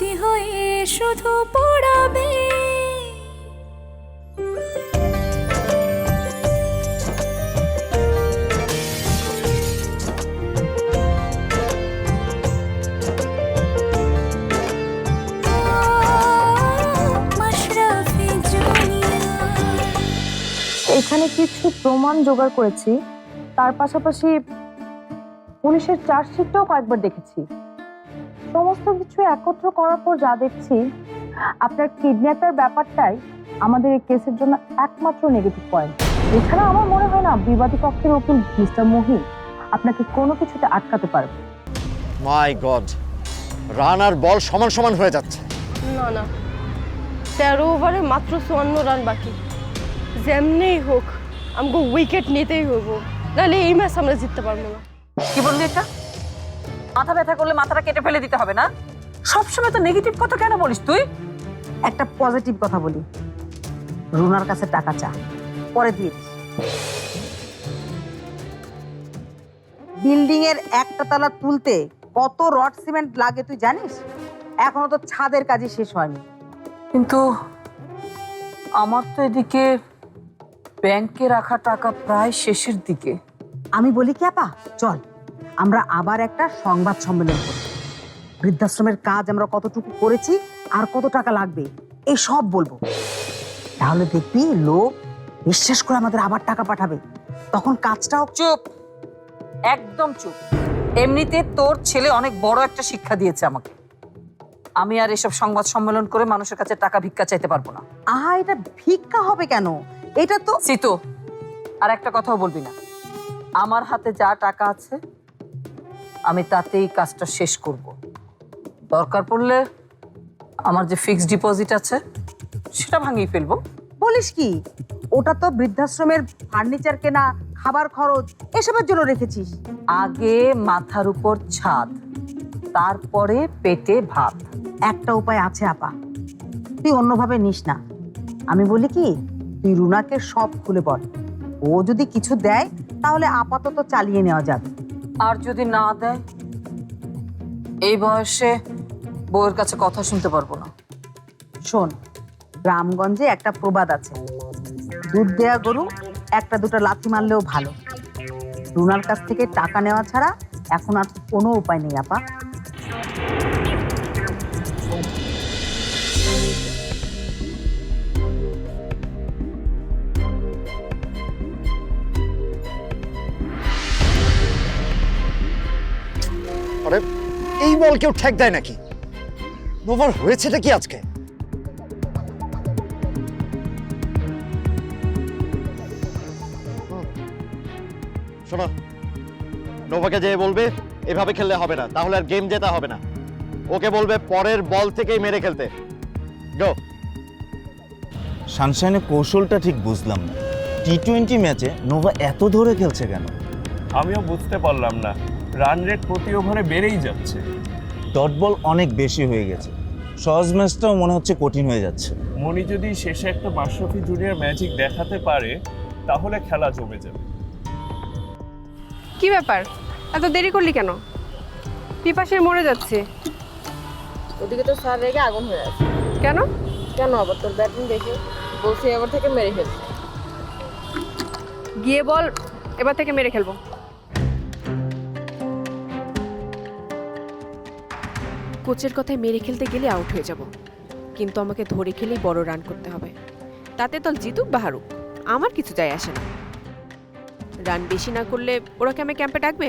স্মৃতি হয়ে শুধু পড়াবে। এখানে কিছু প্রমাণ জোগাড় করেছি। তার পাশাপাশি পুলিশের চার্জশিটটাও কয়েকবার দেখেছি। সমস্ত কিছু একত্র করার পর যা দেখছি আপনার কিডন্যাপের ব্যাপারটাই আমাদের এই কেসের জন্য একমাত্র নেগেটিভ পয়েন্ট এছাড়া আমার মনে হয় না বিবাদী পক্ষের উকিল মিস্টার মহিন আপনাকে কোনো কিছুতে আটকাতে পারবে। মাই গড রান আর বল সমান সমান হয়ে যাচ্ছে। না না। তেরো ওভারে মাত্র চুয়ান্ন রান বাকি। যেমনিই হোক আমাকে উইকেট নিতেই হইব। নাহলে এই ম্যাচ আমরা জিততে পারব না। কি বললি এটা? মাথা ব্যথা করলে মাথাটা কেটে ফেলে দিতে হবে না। সবসময় তো নেগেটিভ কথা কেন বলিস তুই? একটা পজিটিভ কথা বলি। রুনার কাছে টাকা চা। পরে দিয়ে বিল্ডিং এর একটা তলা তুলতে কত রড সিমেন্ট লাগে তুই জানিস? এখনও তো ছাদের কাজই শেষ হয়নি। কিন্তু আমার তো এদিকে ব্যাংকে রাখা টাকা প্রায় শেষের দিকে। আমি বলি কি আপা? চল। আমরা আবার একটা সংবাদ সম্মেলন করি বৃদ্ধাশ্রমের কাজ আমরা কতটুকু করেছি আর কত টাকা লাগবে, এই সব বলব। তাহলে দেখবি লোক বিশ্বাস করে আমাদের আবার টাকা পাঠাবে। তখন কাজটাও চুপ, একদম চুপ। এমনিতে তোর ছেলে অনেক বড় একটা শিক্ষা দিয়েছে আমাকে। আমি আর এসব সংবাদ সম্মেলন করে মানুষের কাছে টাকা ভিক্ষা চাইতে পারব না। আহা, এটা ভিক্ষা হবে কেন? এটা তো সিতো, আর একটা কথাও বলবি না। আমার হাতে যা টাকা আছে আমি তাতেই কাজটা শেষ করব। দরকার পড়লে আমার যে ফিক্সড ডিপোজিট আছে সেটা ভাঙিয়ে ফেলব। বলিস কি? ওটা তো বৃদ্ধাশ্রমের ফার্নিচার কেনা খাবার খরচ এসবের জন্য রেখেছিস। আগে মাথার উপর ছাদ তারপরে পেটে ভাত। একটা উপায় আছে আপা তুই অন্যভাবে নিস না। আমি বলি কি তুই রুনাকে সব খুলে বল। ও যদি কিছু দেয় তাহলে আপাতত চালিয়ে নেওয়া যাবে। আর যদি না দেয়, এই বয়সে বউয়ের কাছে কথা শুনতে পারব না। শোন, গ্রামগঞ্জে একটা প্রবাদ আছে। দুধ দেয়া গরু একটা দুটো লাথি মারলেও ভালো। রুনার কাছ থেকে টাকা নেওয়া ছাড়া এখন আর কোনো উপায় নেই, আপা। বল কেউ ঠেক দেয় নাকি? নোভার হয়েছেটা কি আজকে। শোনো নোভাকে যে বলবে এভাবে খেললে হবে না। তাহলে আর গেম জেতা হবে না। ওকে বলবে পরের বল থেকেই মেরে খেলতে। গো সানশাইনের কৌশলটা ঠিক বুঝলাম না। টি টোয়েন্টি ম্যাচে নোভা এত ধরে খেলছে কেন? আমিও বুঝতে পারলাম না। রান রেট প্রতি ওভারে বেড়েই যাচ্ছে। ডট বল অনেক বেশি হয়ে গেছে। সহজ ম্যাচটাও মনে হচ্ছে কঠিন হয়ে যাচ্ছে। মনি যদি শেষে একটা মাশরাফি জুনিয়র ম্যাজিক দেখাতে পারে তাহলে খেলা জমে যাবে। কি ব্যাপার? এত দেরি করলি কেন? পিপাসে মরে যাচ্ছে। ওদিকে তো স্যার রেগে আগুন হয়ে আছে। কেন? কেন আবার তোর ব্যাটিং দেখে? বলছি এবার থেকে মেরে ফেলতে গিয়ে বল এবার থেকে মেরে খেলব। কোচের কথায় মেরে খেলতে গেলে আউট হয়ে যাব। কিন্তু আমাকে ধরে খেলেই বড় রান করতে হবে। তাতে দল জিতুক বা হারুক আমার কিছু যায় আসে না। রান বেশি না করলে ওরা কি আমি ক্যাম্পে ডাকবে?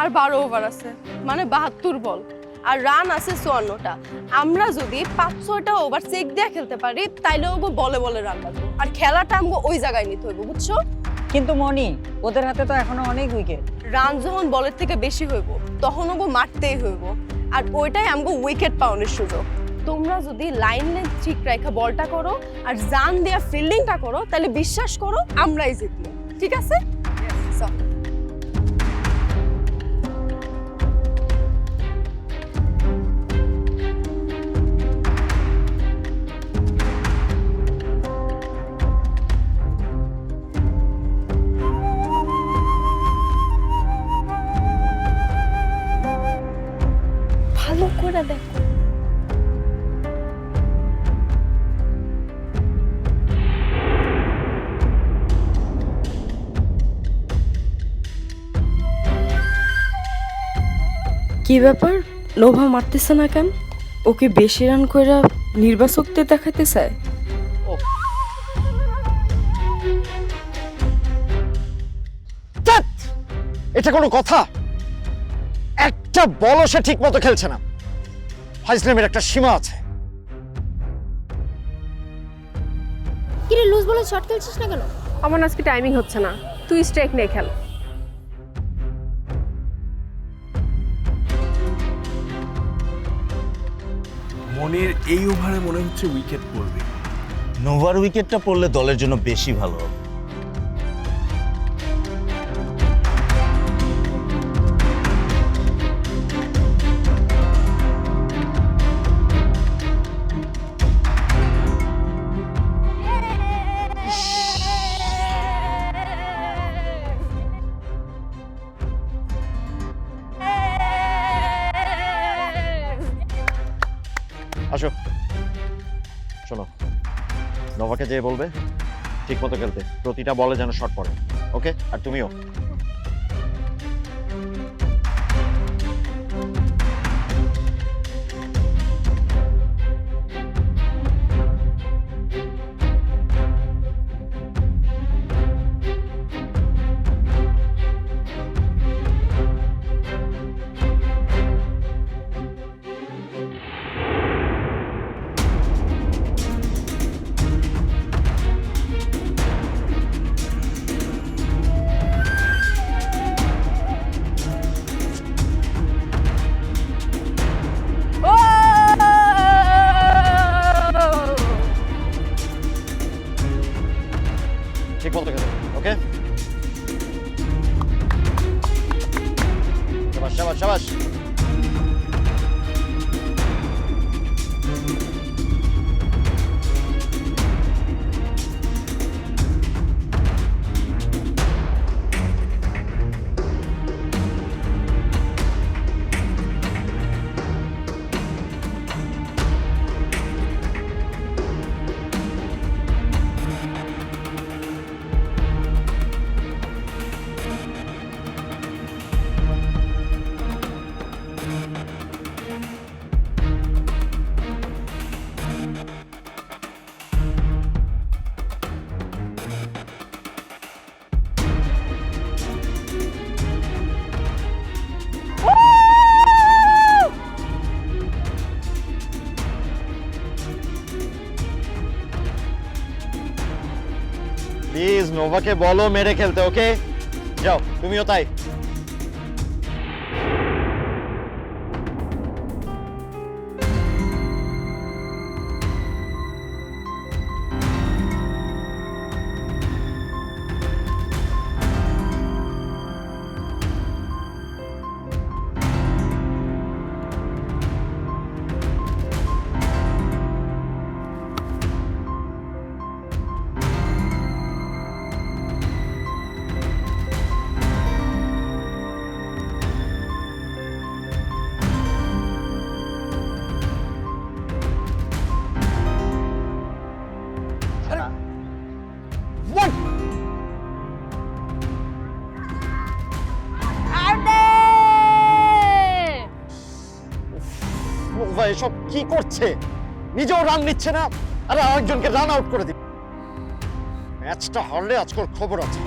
আর বারো ওভার আছে মানে বাহাত্তর বল। আর রান আছে চুয়ান্নটা। আমরা যদি পাঁচ ছয়টা ওভার চেক দিয়ে খেলতে পারি তাইলে ওগো বলে বলে রান লাগবো আর খেলাটা আমগো ওই জায়গায় নিতে হইব বুঝছ? কিন্তু মনি ওদের হাতে তো এখনও অনেক উইকেট রান যখন বলের থেকে বেশি হইব তখন ওগো মারতেই হইব। আর ওইটাই আমগো উইকেট পাওয়ানোর সুযোগ। তোমরা যদি লাইন লেন্থ ঠিক রেখা বলটা করো আর জান দেওয়া ফিল্ডিংটা করো তাহলে বিশ্বাস করো আমরাই জিতবো। ঠিক আছে? কি ব্যাপার? নোভা মারতেছে না কেন? ওকে বেশি রান কইরা নির্বাচকতে দেখাতে চায়? এটা কোনো কথা? একটা বলও সে ঠিক মতো খেলছে না। ফাইজলামের একটা সীমা আছে। কিরে লুজ বলে শর্ট খেলছিস না কেন? আমার আজকে টাইমিং হচ্ছে না। তুই স্ট্রাইক নিয়ে খেল। মনির এই ওভারে মনে হচ্ছে উইকেট পড়বে। নোভার উইকেটটা পড়লে দলের জন্য বেশি ভালো হবে। নোভাকে যে বলবে ঠিক মতো খেলতে। প্রতিটা বলে যেন শর্ট পড়ে। ওকে? আর তুমিও? Yavaş yavaş yavaş. নোভাকে বলো মেরে খেলতে ওকে যাও তুমিও তাই। নোভা এসব কি করছে? নিজেও রান নিচ্ছে না, আর আরেকজনকে রান আউট করে দিবে ম্যাচটা হারলে আজকের খবর আছে।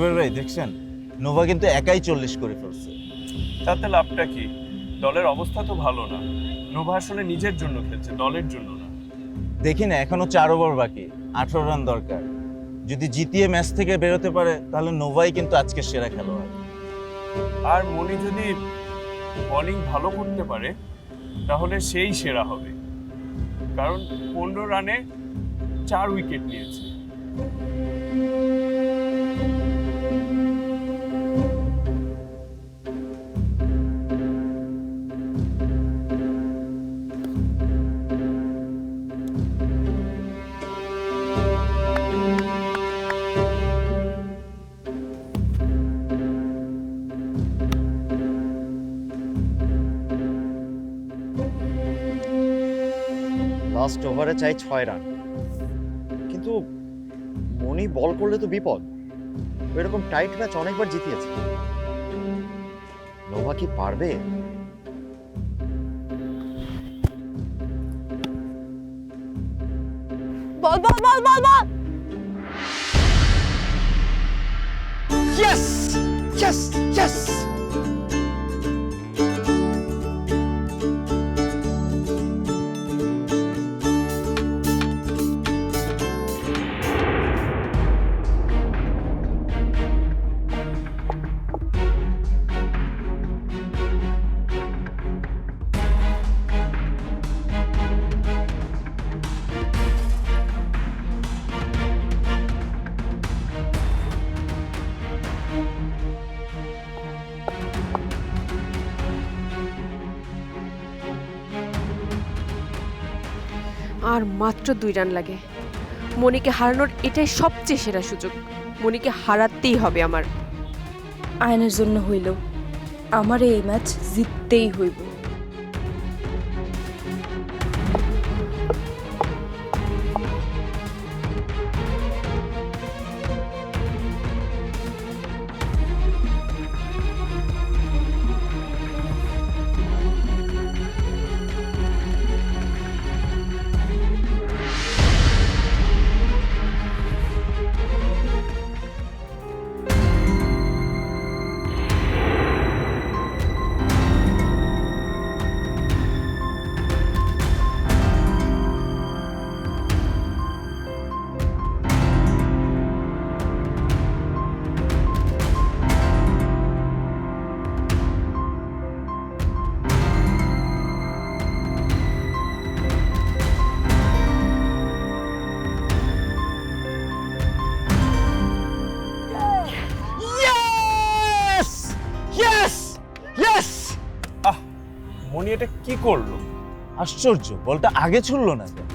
জুবের ভাই দেখছেন নোভা কিন্তু একাই চল্লিশ করে ফেলছে। তাতে লাভটা কি? দলের অবস্থা তো ভালো না। নোভা আসলে নিজের জন্য খেলছে দলের জন্য না। দেখি না এখনও চার ওভার বাকি আঠারো রান দরকার। যদি জিতিয়ে ম্যাচ থেকে বেরোতে পারে তাহলে নোভাই কিন্তু আজকে সেরা খেলোয়াড়। আর মনি যদি বলিং ভালো করতে পারে তাহলে সেই সেরা হবে। কারণ পনেরো রানে চার উইকেট নিয়েছে। লাস্ট ওভারে চাই ছয় রান কিন্তু মনি বল করলে তো বিপদ। এরকম টাইট ম্যাচ অনেকবার জিতিয়েছে। নোভা কি পারবে? বল বল বল বল বল ইয়েস ইয়েস ইয়েস আর মাত্র দুই রান লাগে। মনিকে হারানোর এটাই সবচেয়ে সেরা সুযোগ। মনিকে হারাতেই হবে আমার। আয়নের জন্য হইল আমার এই ম্যাচ জিততেই হইব। কি করল আশ্চর্য বলটা আগে ছুড়লো না কেন?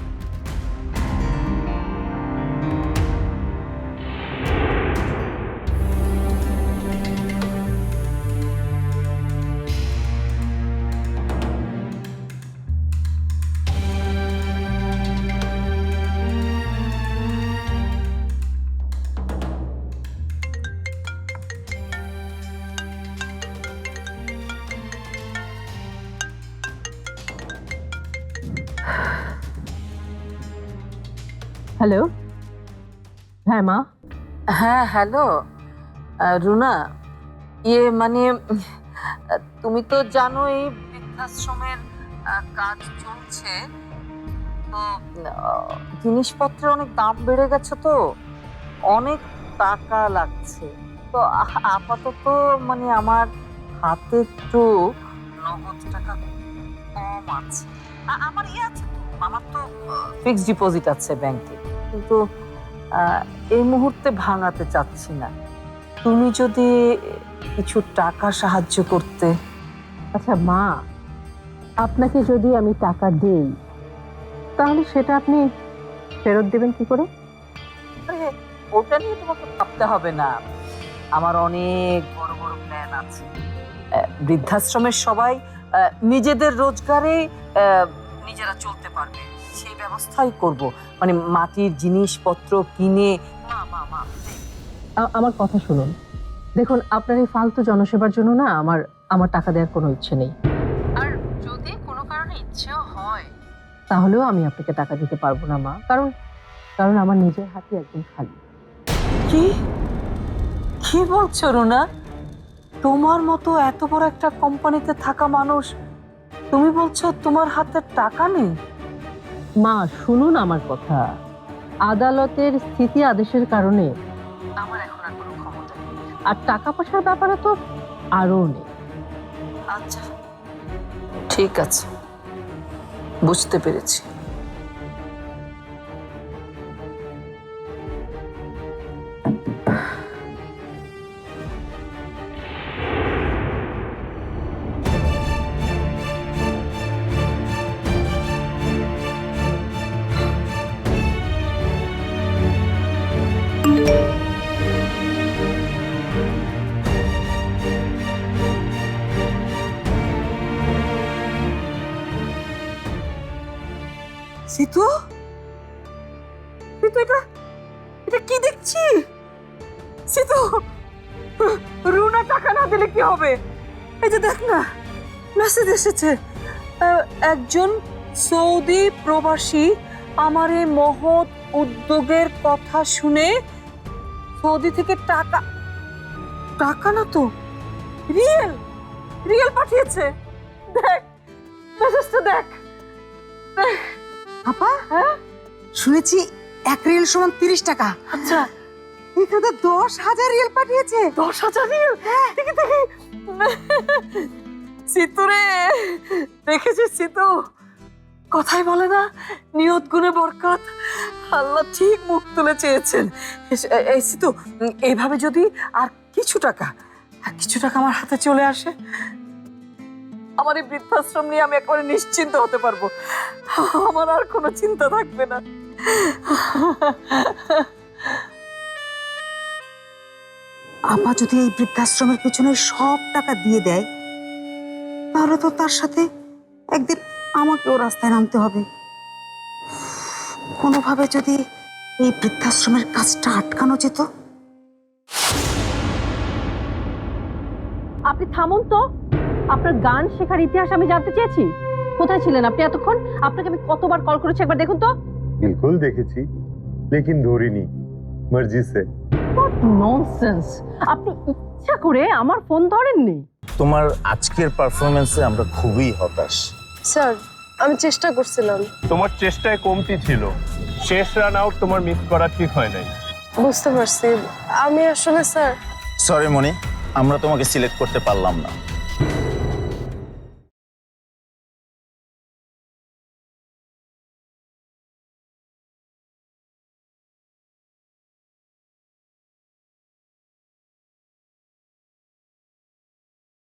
হ্যালো। হ্যাঁ মা। হ্যাঁ হ্যালো। রুনা ইয়ে মানে তুমি তো জানোই বৃদ্ধাশ্রমের কাজ চলছে। জিনিসপত্রের অনেক দাম বেড়ে গেছে তো, অনেক টাকা লাগছে। তো আপাতত মানে আমার হাতে একটু নগদ টাকা কম আছে। আমার ইয়ে আছে আমার তো ফিক্সড ডিপোজিট আছে ব্যাংকে কিন্তু এই মুহূর্তে ভাঙাতে চাচ্ছি না। তুমি যদি কিছু টাকা সাহায্য করতে আচ্ছা মা আপনাকে যদি আমি টাকা দেই তাহলে সেটা আপনি ফেরত দেবেন কি করে? ওটা নিয়ে তোমাকে ভাবতে হবে না। আমার অনেক বড় বড় প্ল্যান আছে। বৃদ্ধাশ্রমের সবাই নিজেদের রোজগারে নিজেরা চলতে পারবে। সেই ব্যবস্থাই করব। মানে মাটির জিনিসপত্র কিনে মা মা মা। আমার কথা শুনুন। দেখুন আপনার এই ফালতু জনসেবার জন্য না আমার আমার টাকা দেওয়ার কোনো ইচ্ছে নেই। আর যদি কোনো কারণে ইচ্ছেও হয় তাহলেও আমি আপনাকে টাকা দিতে পারব না মা। কারণ কারণ আমার নিজের হাতে একদম খালি। কি? কি বলছো রুনা? তোমার মতো এত বড় একটা কোম্পানিতে থাকা মানুষ তুমি বলছো তোমার হাতে টাকা নেই? মা, শুনুন আমার কথা। আদালতের স্থিতি আদেশের কারণে আমার এখন আর কোনো ক্ষমতা নেই। আর টাকা পয়সার ব্যাপারে তো আরও নেই। আচ্ছা ঠিক আছে। বুঝতে পেরেছি। সিতু সিতু এটা এটা কি দেখছি? সিতু রুনা টাকা না দিলে কি হবে? এই যে দেখ না, মেসেজ এসেছে। একজন সৌদি প্রবাসী আমার এই মহৎ উদ্যোগের কথা শুনে সৌদি থেকে টাকা টাকা না তো? রিয়েল রিয়েল পাঠিয়েছে। দেখ, মেসেজটা দেখ। আপা? শুনেছি এক রিয়েল সমান তিরিশ টাকা। আচ্ছা। এখানে দশ হাজার রিয়েল পাঠিয়েছে। দশ হাজার রিয়েল দেখি দেখি। সিতু রে দেখেছিস সিতু। কথাই বলে না নিয়ত গুণে বরকত। আল্লাহ ঠিক মুখ তুলে চেয়েছেন। এই সিতু এইভাবে যদি আর কিছু টাকা আর কিছু টাকা আমার হাতে চলে আসে আমার এই বৃদ্ধাশ্রম নিয়ে আমি একেবারে নিশ্চিন্ত হতে পারব। আমার আর কোনো চিন্তা থাকবে না। আপা যদি এই বৃদ্ধাশ্রমের পেছনে সব টাকা দিয়ে দেয় তাহলে তো তার সাথে একদিন আমাকেও রাস্তায় নামতে হবে। কোনোভাবে যদি এই বৃদ্ধাশ্রমের কাজটা আটকানো যেত? আপনি থামুন তো। আপনার গান শেখার ইতিহাস আমি জানতে চেয়েছি। কোথায় ছিলেন আপনি এতক্ষণ? আপনাকে আমি কতবার কল করেছি একবার দেখুন তো। বিলকুল দেখেছি লেকিন ধরিনি মর্জি সে। ননসেন্স আপনি ইচ্ছা করে আমার ফোন ধরেননি। তোমার আজকের পারফরমেন্সে আমরা খুবই হতাশ। স্যার আমি চেষ্টা করছিলাম। তোমার চেষ্টায় কমতি ছিল। শেষ রান আউট তোমার মিস করা ঠিক হয় নাই। বুঝতে পারছি। আমি আসলে স্যার সরি মনি আমরা তোমাকে সিলেক্ট করতে পারলাম না।